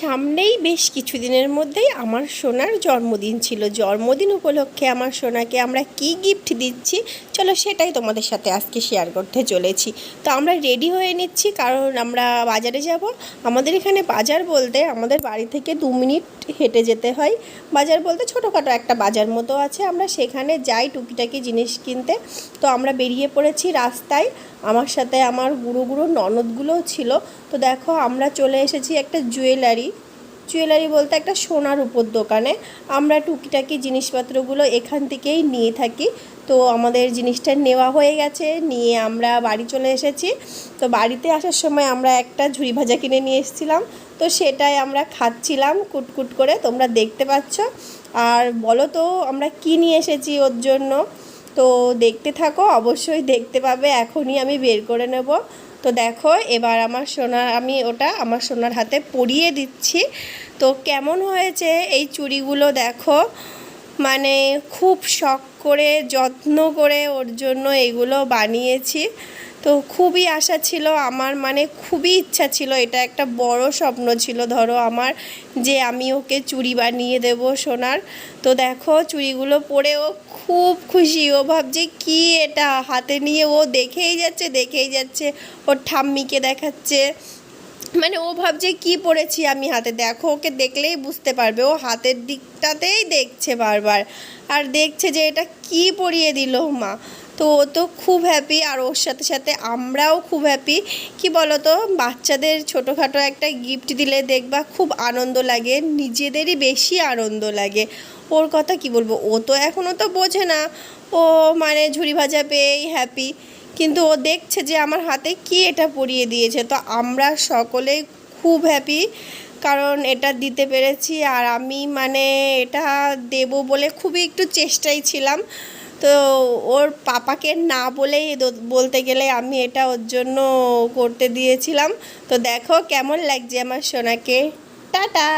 সামনেই বেশ কিছুদিনের মধ্যেই আমার সোনার জন্মদিন ছিল। জন্মদিন উপলক্ষে আমার সোনাকে আমরা কি গিফট দিচ্ছি, চলো সেটাই তোমাদের সাথে আজকে শেয়ার করতে চলেছি। তো আমরা রেডি হয়ে নিচ্ছি, কারণ আমরা বাজারে যাব। আমাদের এখানে বাজার বলতে আমাদের বাড়ি থেকে দু মিনিট হেঁটে যেতে হয়। বাজার বলতে ছোটোখাটো একটা বাজার মতো আছে। আমরা সেখানে যাই টুকিটাকি জিনিস কিনতে। তো আমরা বেরিয়ে পড়েছি রাস্তায়। আমার সাথে আমার গুঁড়ো গুঁড়ো ননদগুলোও ছিল। তো দেখো আমরা চলে এসেছি একটা জুয়েলারি। জুয়েলারি বলতে একটা সোনার উপর দোকানে। আমরা টুকিটাকি জিনিসপত্রগুলো এখান থেকেই নিয়ে থাকি। তো আমাদের জিনিসটা নেওয়া হয়ে গেছে, নিয়ে আমরা বাড়ি চলে এসেছি। তো বাড়িতে আসার সময় আমরা একটা ঝুড়ি ভাজা কিনে নিয়ে এসেছিলাম। তো সেটাই আমরা খাচ্ছিলাম কুটকুট করে, তোমরা দেখতে পাচ্ছ। আর বলো তো, আমরা কী নিয়ে এসেছি ওর জন্য? তো দেখতে থাকো, অবশ্যই দেখতে পাবে, এখনই আমি বের করে নেব। তো দেখো, এবার আমার সোনার আমি ওটা আমার সোনার হাতে পরিয়ে দিচ্ছি। তো কেমন হয়েছে এই চুড়িগুলো দেখো? মানে খুব শখ করে, যত্ন করে ওর জন্য এগুলো বানিয়েছি। তো খুবই আশা ছিল, আমার মানে খুবই ইচ্ছা ছিল, এটা একটা বড় স্বপ্ন ছিল, ধরো আমার যে আমি ওকে চুড়ি বানিয়ে দেব সোনার। তো দেখো চুড়িগুলো পরে ও খুব খুশি, ও ভাবছে কি এটা? হাতে নিয়ে ও দেখেই যাচ্ছে দেখেই যাচ্ছে, ওর ঠাম্মিকে দেখাচ্ছে। মানে ও ভাবছে, কি পড়েছি আমি হাতে? দেখো, ওকে দেখলেই বুঝতে পারবে। ও হাতের দিকটাতেই দেখছে বারবার। আর দেখছে যে এটা কি পরিয়ে দিল মা। তো ও তো খুব হ্যাপি আর ওর সাথে সাথে আমরাও খুব হ্যাপি কি বলো তো বাচ্চাদের ছোটোখাটো একটা গিফট দিলে দেখবা খুব আনন্দ লাগে, নিজেদেরই বেশি আনন্দ লাগে। ওর কথা কি বলব? ও তো এখনও তো বোঝে না। ও মানে ঝুড়ি ভাজা পেয়েই হ্যাপি কিন্তু ও দেখছে যে আমার হাতে কি এটা পরিয়ে দিয়েছে। তো আমরা সকলেই খুব হ্যাপি কারণ এটা দিতে পেরেছি আর আমি মানে এটা দেব বলে খুবই একটু চেষ্টায় ছিলাম। তো ওর পাপাকে না বলেই বলতে গেলে আমি এটা ওর জন্য করতে দিয়েছিলাম। তো দেখো কেমন লাগছে আমার সোনাকে। টাটা!